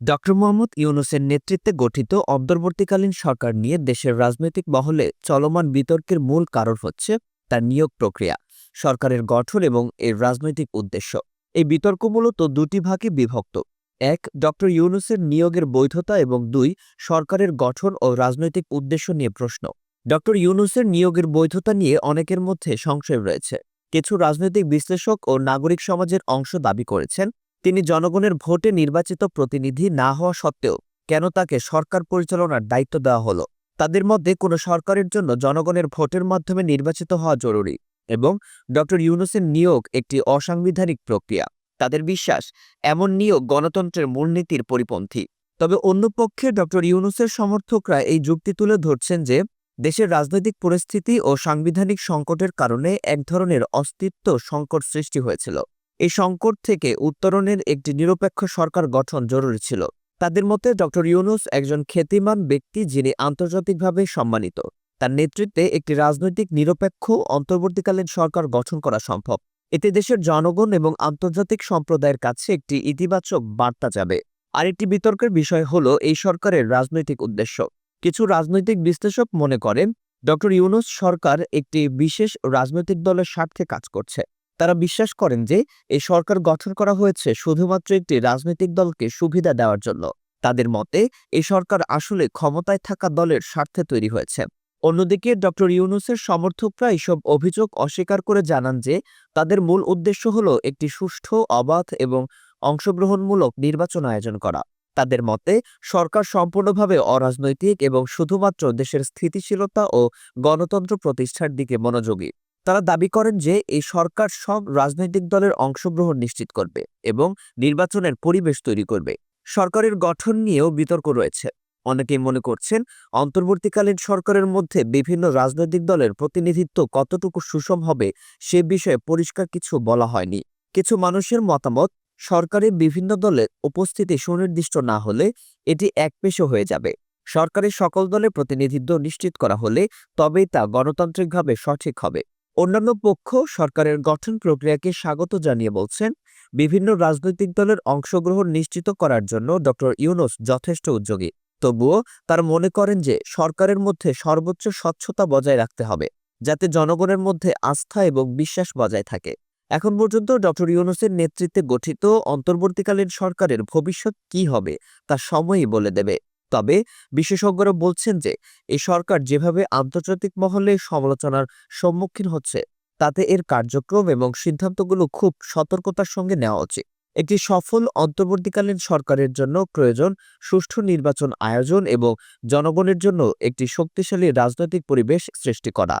Doctor Mohammad ইউনুসের নেতৃত্বে গঠিত অন্তর্বর্তীকালীন সরকার নিয়ে দেশের রাজনৈতিক মহলে চলমান বিতর্কের মূল কারণ হচ্ছে তার নিয়োগ প্রক্রিয়া, সরকারের গঠন এবং এর রাজনৈতিক উদ্দেশ্য। এই বিতর্ক মূলত দুটি ভাগে বিভক্ত। এক ডক্টর ইউনুসের নিয়োগের বৈধতা এবং দুই, সরকারের গঠন ও রাজনৈতিক উদ্দেশ্য নিয়ে প্রশ্ন। ডক্টর ইউনুসের নিয়োগের বৈধতা নিয়ে অনেকের মধ্যে সংশয় রয়েছে। কিছু রাজনৈতিক বিশ্লেষক ও নাগরিক সমাজের অংশ দাবি করেছেন তিনি জনগণের ভোটে নির্বাচিত প্রতিনিধি না হওয়া সত্ত্বেও কেন তাকে সরকার পরিচালনার দায়িত্ব দেওয়া হলো? তাদের মধ্যে কোনো সরকারের জন্য জনগণের ভোটের মাধ্যমে নির্বাচিত হওয়া জরুরি এবং ড. ইউনুসের নিয়োগ একটি অসাংবিধানিক প্রক্রিয়া। তাদের বিশ্বাস, এমন নিয়োগ গণতন্ত্রের মূলনীতির পরিপন্থী। তবে অন্য পক্ষে ডক্টর ইউনুসের সমর্থকরা এই যুক্তি তুলে ধরছেন যে দেশের রাজনৈতিক পরিস্থিতি ও সাংবিধানিক সংকটের কারণে এক ধরনের অস্তিত্ব সংকট সৃষ্টি হয়েছিল। এই সংকট থেকে উত্তরণের একটি নিরপেক্ষ সরকার গঠন জরুরি ছিল। তাদের মতে ডক্টর ইউনুস একজন খ্যাতিমান ব্যক্তি যিনি আন্তর্জাতিকভাবে সম্মানিত। তার নেতৃত্বে একটি রাজনৈতিক নিরপেক্ষ অন্তর্বর্তীকালীন সরকার গঠন করা সম্ভব। এতে দেশের জনগণ এবং আন্তর্জাতিক সম্প্রদায়ের কাছে একটি ইতিবাচক বার্তা যাবে। আরেকটি বিতর্কের বিষয় হল এই সরকারের রাজনৈতিক উদ্দেশ্য। কিছু রাজনৈতিক বিশ্লেষক মনে করেন ডক্টর ইউনুস সরকার একটি বিশেষ রাজনৈতিক দলের স্বার্থে কাজ করছে। তারা বিশ্বাস করেন যে, এই সরকার গঠন করা হয়েছে শুধুমাত্র একটি রাজনৈতিক দলকে সুবিধা দেওয়ার জন্য। তাদের মতে, এই সরকার আসলে ক্ষমতায় থাকা দলের স্বার্থে তৈরি হয়েছে। অন্যদিকে ডক্টর ইউনুসের সমর্থকরা এসব অভিযোগ অস্বীকার করে জানান যে, তাদের মূল উদ্দেশ্য হল একটি সুষ্ঠু, অবাধ এবং অংশগ্রহণমূলক নির্বাচন আয়োজন করা। তাদের মতে, সরকার সম্পূর্ণভাবে অরাজনৈতিক এবং শুধুমাত্র দেশের স্থিতিশীলতা ও গণতন্ত্র প্রতিষ্ঠার দিকে মনোযোগী। তারা দাবি করেন যে এই সরকার সব রাজনৈতিক দলের অংশগ্রহণ নিশ্চিত করবে এবং নির্বাচনের পরিবেশ তৈরি করবে। সরকারের গঠন নিয়েও বিতর্ক রয়েছে। অনেকেই মনে করছেন, অন্তর্বর্তীকালীন সরকারের মধ্যে বিভিন্ন রাজনৈতিক দলের প্রতিনিধিত্ব কতটুকু সুষম হবে সে বিষয়ে পরিষ্কার কিছু বলা হয়নি। কিছু মানুষের মতামত সরকারের বিভিন্ন দলের উপস্থিতি সুনির্দিষ্ট না হলে এটি একপেশে হয়ে যাবে। সরকারের সকল দলের প্রতিনিধিত্ব নিশ্চিত করা হলে তবেই তা গণতান্ত্রিকভাবে সঠিক হবে। অন্যান্য পক্ষ সরকারের গঠন প্রক্রিয়াকে স্বাগত জানিয়ে বলছেন, বিভিন্ন রাজনৈতিক দলের অংশগ্রহণ নিশ্চিত করার জন্য ডক্টর ইউনুস যথেষ্ট উদ্যোগী। তবুও তারা মনে করেন যে সরকারের মধ্যে সর্বোচ্চ স্বচ্ছতা বজায় রাখতে হবে, যাতে জনগণের মধ্যে আস্থা এবং বিশ্বাস বজায় থাকে। এখন পর্যন্ত ডক্টর ইউনুসের নেতৃত্বে গঠিত অন্তর্বর্তীকালীন সরকারের ভবিষ্যৎ কি হবে, তা সময়ই বলে দেবে। তবে বিশেষজ্ঞরা বলছেন যে এই সরকার যেভাবে আন্তর্জাতিক মহলে সমালোচনার সম্মুখীন হচ্ছে, তাতে এর কার্যক্রম এবং সিদ্ধান্তগুলো খুব সতর্কতার সঙ্গে নেওয়া উচিত। একটি সফল অন্তর্বর্তীকালীন সরকারের জন্য প্রয়োজন সুষ্ঠু নির্বাচন আয়োজন এবং জনগণের জন্য একটি শক্তিশালী রাজনৈতিক পরিবেশ সৃষ্টি করা।